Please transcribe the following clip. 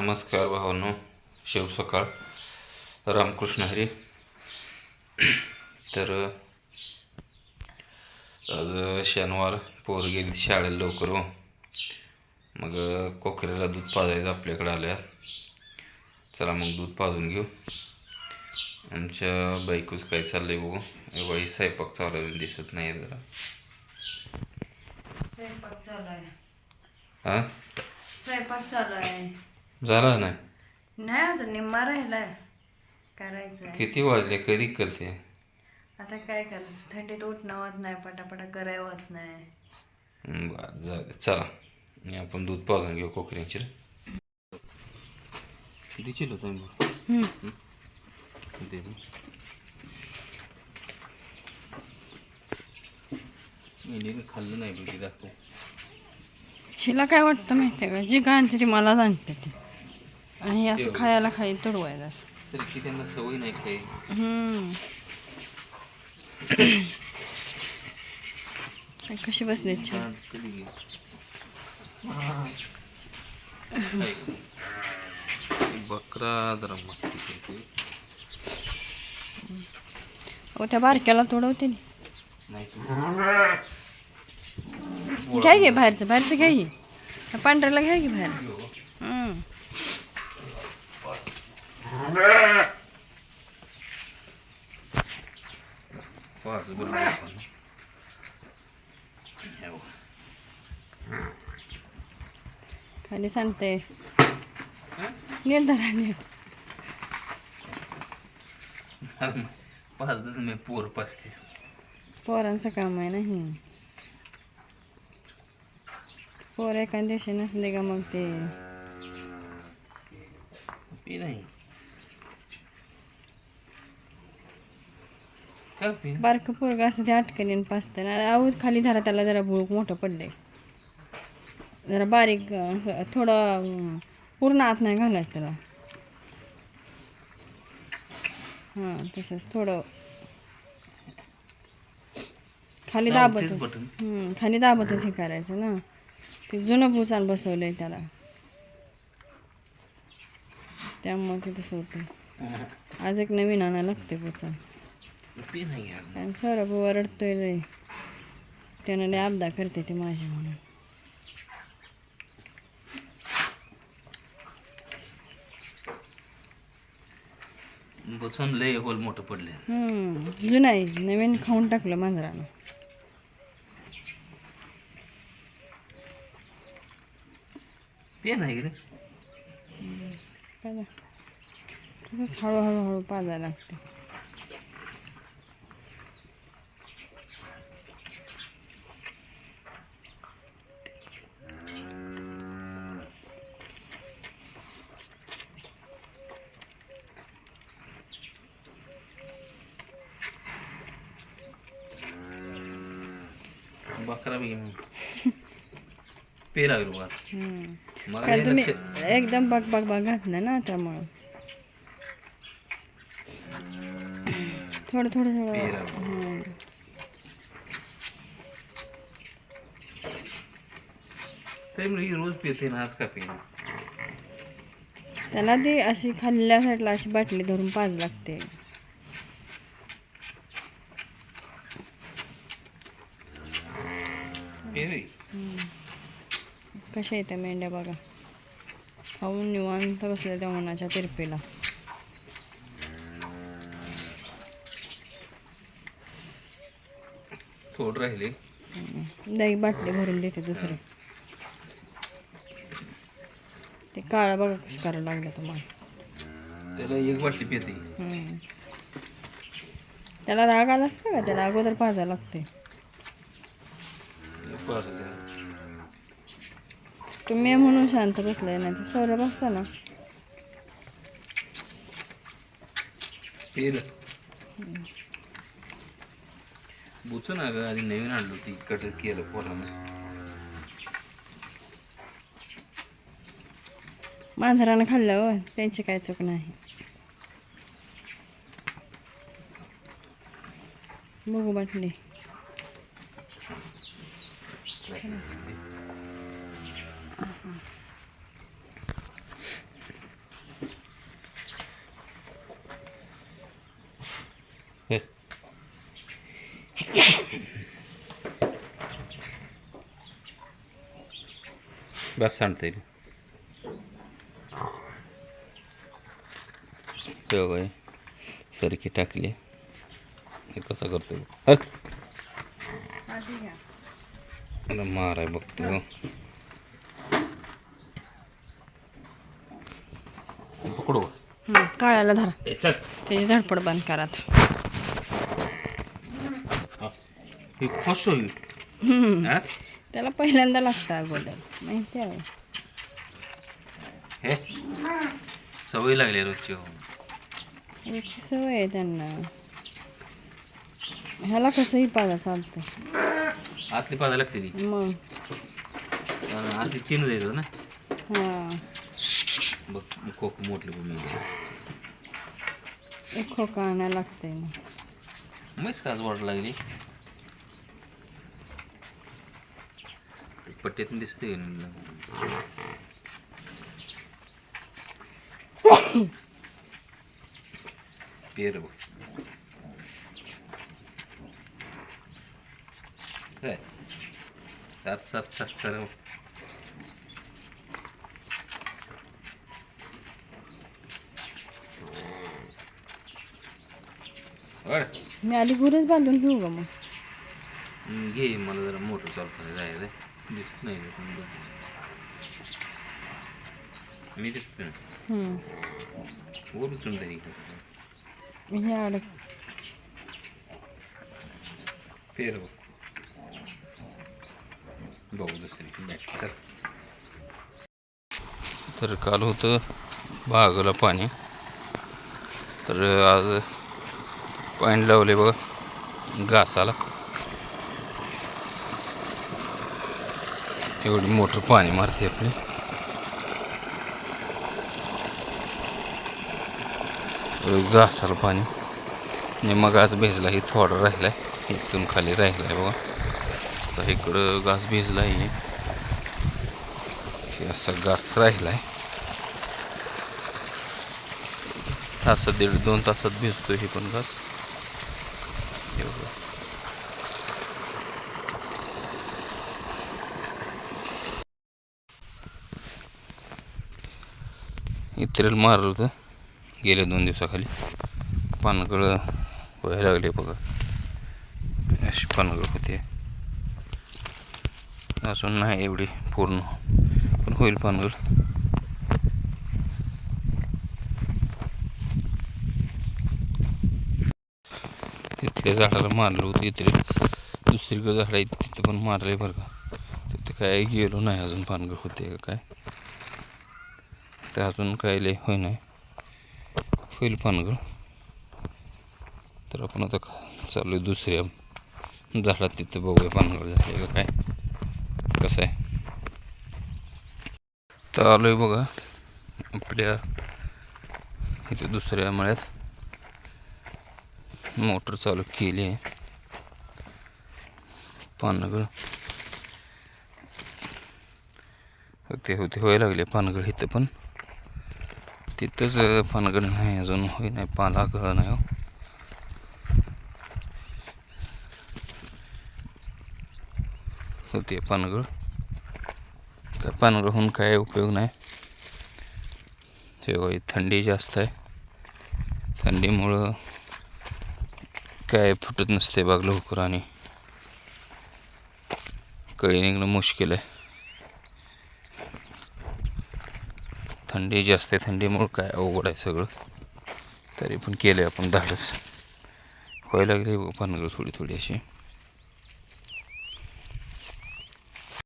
नमस्कार भावांनो शिव सकाळ. रामकृष्ण हरी. तर आज शनिवार पोर गेली शाळेला लवकर हो. मग कोकऱ्याला दूध पाजायचं आपल्याकडे आल्या. चला मग दूध पाजून घेऊ. आमच्या बायकोच काय चाललंय बघू. बाई स्वयंपाक चालू आहे, दिसत नाही जरा. स्वयंपाक चालू आहे. हां? स्वयंपाक चालू आहे. झाला नाही. नाही अजून निम्मा राहिलाय. करायचं किती वाजले? कधी करते? आता काय करायचं थंडीत उठणं होत नाही पटापटा कराय होत नाही. बरं जाऊ दे. चला. आणि आपण दूध पाजून घेऊ कोकऱ्यांची किती चिलो तुम्ही? दे ना. मेंढीनं खाल्लं नाही बघी दाखव. शिला काय वाटतं माहिती आहे का? जी काय आणते ती मला जाणते ती. आणि असं खायला खाई तुडवायचं असं सर की त्यांना सवय नाही हम्म. कशी बसले छान? बकरा जरा मस्ती करते. हो त्या बारक्याला तोडवते घ्या घे बाहेरचं बाहेरचं घ्या घे पांढऱ्याला घ्या घे बाहेर. पाच. खाली सांगते नीट पाच दिवस मी पोर पाचते पोरांचं काम आहे नाही पोर एका दिवशी नसले का मग ते? पी नाही काय पी बारकं पोरग असं ते अटकणीन पाचतं ना आऊत खाली धरा त्याला जरा भूक मोठं पडलंय. जरा बारीक असं थोडं पूर्ण आत नाही घालायचं त्याला. हां तसंच थोडं. खाली दाबतच. खाली दाबतच हे करायचं ना. ते जुनं पुसान बसवलंय त्याला. त्यामुळे ते तसं होतं आज एक नवीन आणायला लागते पुचान आणि सौरभ ओरडतोय लय. त्यानं लय अपदा करते ते माझ्या म्हणून. बसून लय होल मोठं पडले हम्म जुनं आहे नवीन खाऊन टाकलं मांजरानं. पी नाही? रे हळूहळू हळू पाजायला लागते लागलो बघा. मला हे तुम्ही लक्ष एकदम बग बग बग घातलं ना त्यामुळं थोडं थोडं थोडं पेरा. हम्म. तरी म्हणजे ही रोज पिते ना आज का पे त्याला ती अशी खाल्ल्या साईडला अशी बाटली धरून पाज लागते पे रे कशा येत्या मेंढ्या बघा. खाऊन निवांत बसल्या त्या उन्हाच्या तिरपीला. थोड राहिले. दही बाटली भरून देते दुसरी. ते काळा बघा कसं करायला लागलं तुम्हाला. त्याला एक बाटली पिते. त्याला राग आला असता का? त्याला अगोदर पाजायला लागते. तुम्ही म्हणून शांत बसलाय नाही तर सौरभ असता ना बुचू ना ग आधी नवीन आणलो ती कट केलं पोरानं. मांजरानं खाल्लं हो त्यांची काय चूक नाही. बघू बाटली. ಬಸ್ ಅಂತೀರಿ तेव्हा सरकी टाकली. कसं करतो माराय बघतो पकडू हं, काळ्याला धरा त्याची धडपड बंद करा हे हं, हा? त्याला पहिल्यांदा लागतं अगोदर माहिती आहे हे सवय लागली रोजची. याची सवय आहे त्यांना ह्याला कसंही पाजा चालतं आतली पाजा लागते ती. मग. कारण आतली तीन जायचं ना. हां. बघ खोक मोठले बघ. एक खोका आणायला लागतंय मग मैस काच वाट लागली. पट्ट्यातून दिसते. पेर बघ. सात सात सात सर वळ मी आधी गुरच बांधून घेऊ ग मग हम्म, घे मला जरा मोटर चालताना जायचं दिसत नाही रे समजा. मी दिसतो ना हं. वरून समजा हे. हे अडक फेर बघ बघू दुसरी चल तर काल होतं बागला पाणी. तर आज पाणी लावले बघा घासाला. एवढी मोठं पाणी मारते आपली. घासाला पाणी. आणि मग भेजला हे ही थोडा राहिलाय इथून खाली राहिलाय बघा. आता इकडं घास भिजला आहे असा घास राहिलाय. तासात दीड दोन तासात भिजतो हे पण घास. हे बघा. इतरेल मारलं होतं. गेल्या दोन दिवसाखाली. पानगळ व्हायला लागले बघा. अशी पानगळ होते. अजून नाही एवढी पूर्ण. पण होईल पानगड तिथल्या झाडाला मारलं होतं इथे. दुसरीकडे झाड आहे तिथे पण मारले बरं का. तिथे काय गेलो नाही अजून पानगळ होते का काय? तर अजून काय लय होय नाही. होईल पानगळ. तर आपण आता चालू आहे दुसऱ्या झाडात तिथं बघूया पानगळ झाले का काय. कसं आहे? तर आलो आहे बघा आपल्या इथे दुसऱ्या मळ्यात. मोटर चालू केली आहे. पानगळ. होते होते व्हायला लागले पानगळ इथं पण. तिथंच पानगळ नाही अजून होई नाही पाला गळ नाही हो. होते पानगळ. काय पानगळ होऊन काय उपयोग नाही. तेव्हा थंडी जास्त आहे. थंडीमुळं काय फुटत नसते बाग लवकर आणि कळी निघणं मुश्किल आहे. थंडी जास्त आहे थंडीमुळं काय अवघड आहे सगळं. तरी पण केलं आहे आपण धाडस. व्हायला लागली पानगळ थोडी थोडी अशी.